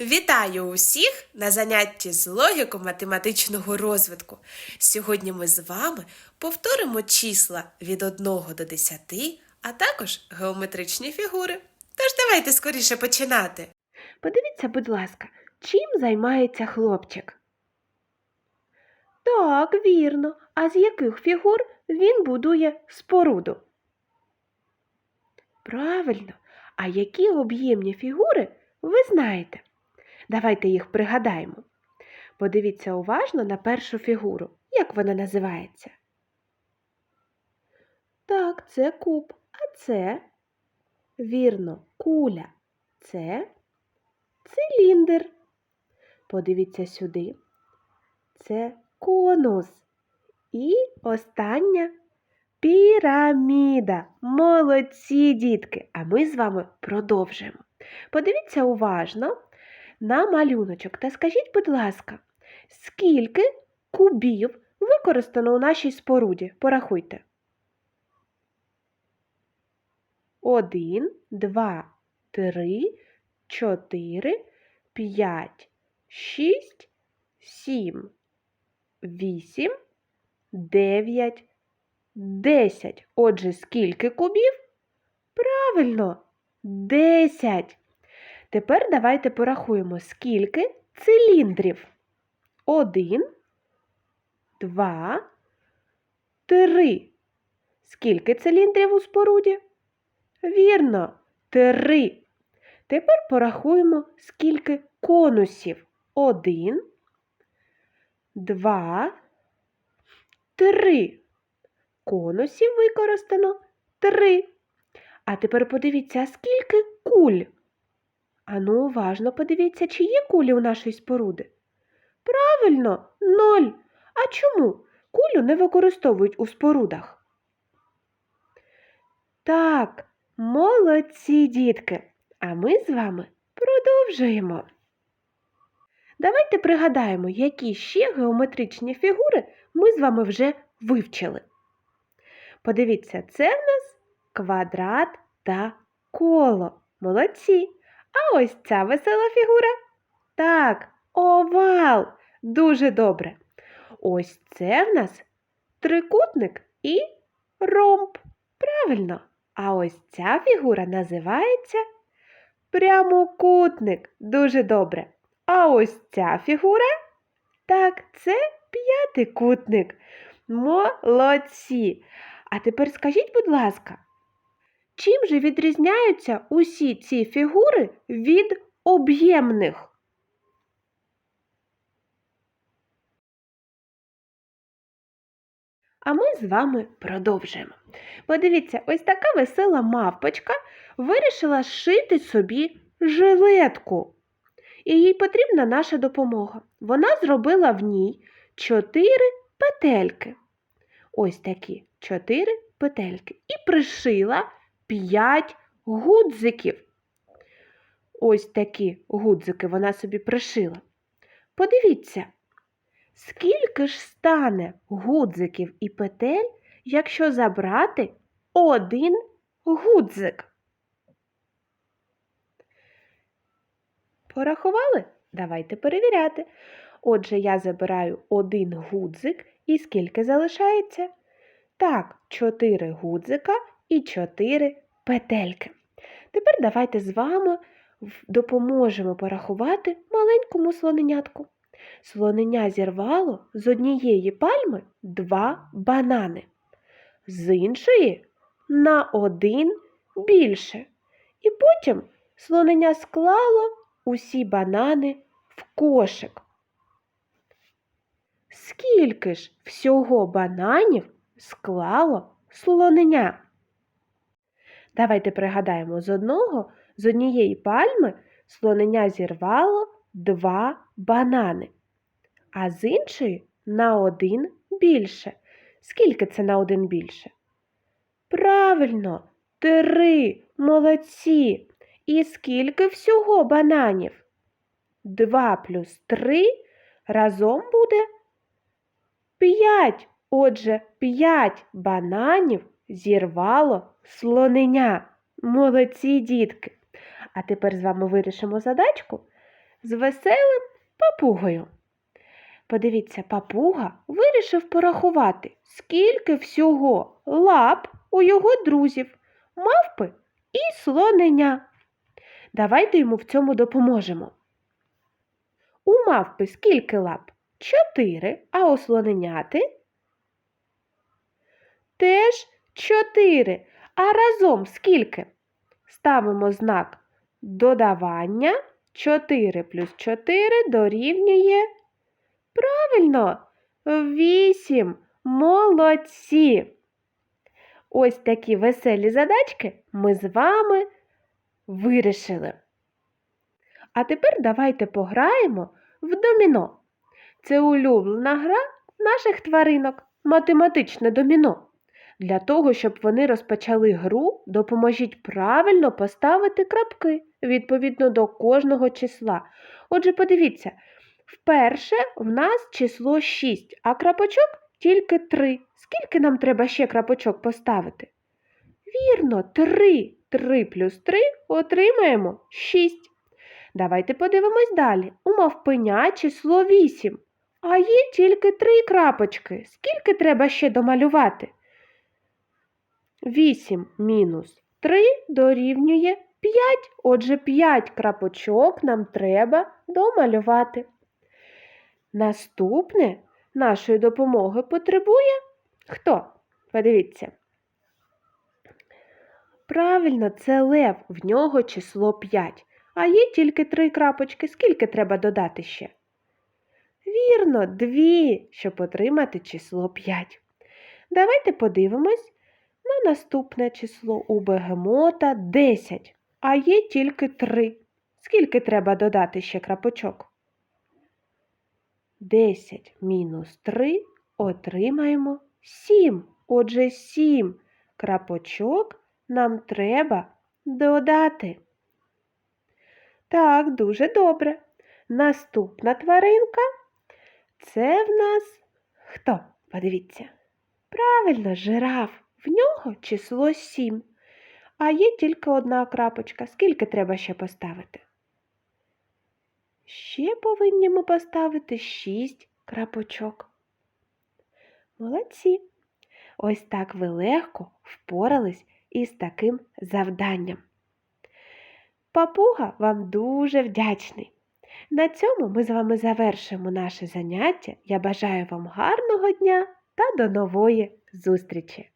Вітаю усіх на занятті з логіко-математичного розвитку. Сьогодні ми з вами повторимо числа від 1 до 10, а також геометричні фігури. Тож давайте скоріше починати. Подивіться, будь ласка, чим займається хлопчик? Так, вірно. А з яких фігур він будує споруду? Правильно. А які об'ємні фігури ви знаєте? Давайте їх пригадаємо. Подивіться уважно на першу фігуру. Як вона називається? Так, це куб. А це, вірно, куля. Це циліндр. Подивіться сюди. Це конус. І остання піраміда. Молодці, дітки! А ми з вами продовжуємо. Подивіться уважно на малюночок та скажіть, будь ласка, скільки кубів використано у нашій споруді? Порахуйте. Один, два, три, чотири, п'ять, шість, сім, вісім, дев'ять, десять. Отже, скільки кубів? Правильно, десять. Тепер давайте порахуємо, скільки циліндрів. Один, два, три. Скільки циліндрів у споруді? Вірно, три. Тепер порахуємо, скільки конусів. Один, два, три. Конусів використано три. А тепер подивіться, скільки куль. Ану, уважно подивіться, чи є кулі у нашої споруди. Правильно, ноль. А чому? Кулю не використовують у спорудах. Так, молодці дітки. А ми з вами продовжуємо. Давайте пригадаємо, які ще геометричні фігури ми з вами вже вивчили. Подивіться, це в нас квадрат та коло. Молодці. А ось ця весела фігура. Так, овал. Дуже добре. Ось це в нас трикутник і ромб. Правильно. А ось ця фігура називається прямокутник. Дуже добре. А ось ця фігура? Так, це п'ятикутник. Молодці. А тепер скажіть, будь ласка, чим же відрізняються усі ці фігури від об'ємних? А ми з вами продовжуємо. Подивіться, ось така весела мавпочка вирішила зшити собі жилетку. І їй потрібна наша допомога. Вона зробила в ній чотири петельки. Ось такі чотири петельки. І пришила п'ять гудзиків. Ось такі гудзики вона собі пришила. Подивіться, скільки ж стане гудзиків і петель, якщо забрати один гудзик? Порахували? Давайте перевіряти. Отже, я забираю один гудзик і скільки залишається? Так, 4 гудзика і 4 петельки. Тепер давайте з вами допоможемо порахувати маленькому слоненятку. Слоненя зірвало з однієї пальми два банани, з іншої на один більше. І потім слоненя склало усі банани в кошик. Скільки ж всього бананів склало слоненя? Давайте пригадаємо з одного, з однієї пальми слоненя зірвало два банани, а з іншої на один більше. Скільки це на один більше? Правильно, три. Молодці. І скільки всього бананів? Два плюс три разом буде п'ять. Отже, п'ять бананів зірвало слоненя. Молодці дітки. А тепер з вами вирішимо задачку. з веселим папугою. Подивіться, папуга вирішив порахувати, скільки всього лап у його друзів, мавпи і слоненя. Давайте йому в цьому допоможемо. У мавпи скільки лап? Чотири, а у слоненяти? Теж чотири. А разом скільки? Ставимо знак додавання. 4 плюс 4 дорівнює. Правильно, 8. Молодці. Ось такі веселі задачки ми з вами вирішили. А тепер давайте пограємо в доміно. Це улюблена гра наших тваринок, математичне доміно. Для того, щоб вони розпочали гру, допоможіть правильно поставити крапки відповідно до кожного числа. Отже, подивіться, вперше в нас число 6, а крапочок тільки 3. Скільки нам треба ще крапочок поставити? Вірно, 3. 3 плюс 3 отримаємо 6. Давайте подивимось далі. У мавпеня число 8, а є тільки 3 крапочки. Скільки треба ще домалювати? 8 мінус 3 дорівнює 5. Отже, 5 крапочок нам треба домалювати. Наступне нашої допомоги потребує хто? Подивіться. Правильно, це лев, в нього число 5. А є тільки 3 крапочки. Скільки треба додати ще? Вірно, 2, щоб отримати число 5. Давайте подивимось на наступне число у бегемота 10, а є тільки 3. Скільки треба додати ще крапочок? 10 мінус 3 отримаємо 7. Отже, 7 крапочок нам треба додати. Так, дуже добре. Наступна тваринка це в нас хто? Подивіться. Правильно, жираф. В нього число 7. А є тільки одна крапочка. Скільки треба ще поставити? Ще повинні ми поставити 6 крапочок. Молодці. Ось так ви легко впорались із таким завданням. Папуга вам дуже вдячний. На цьому ми з вами завершимо наше заняття. Я бажаю вам гарного дня та до нової зустрічі!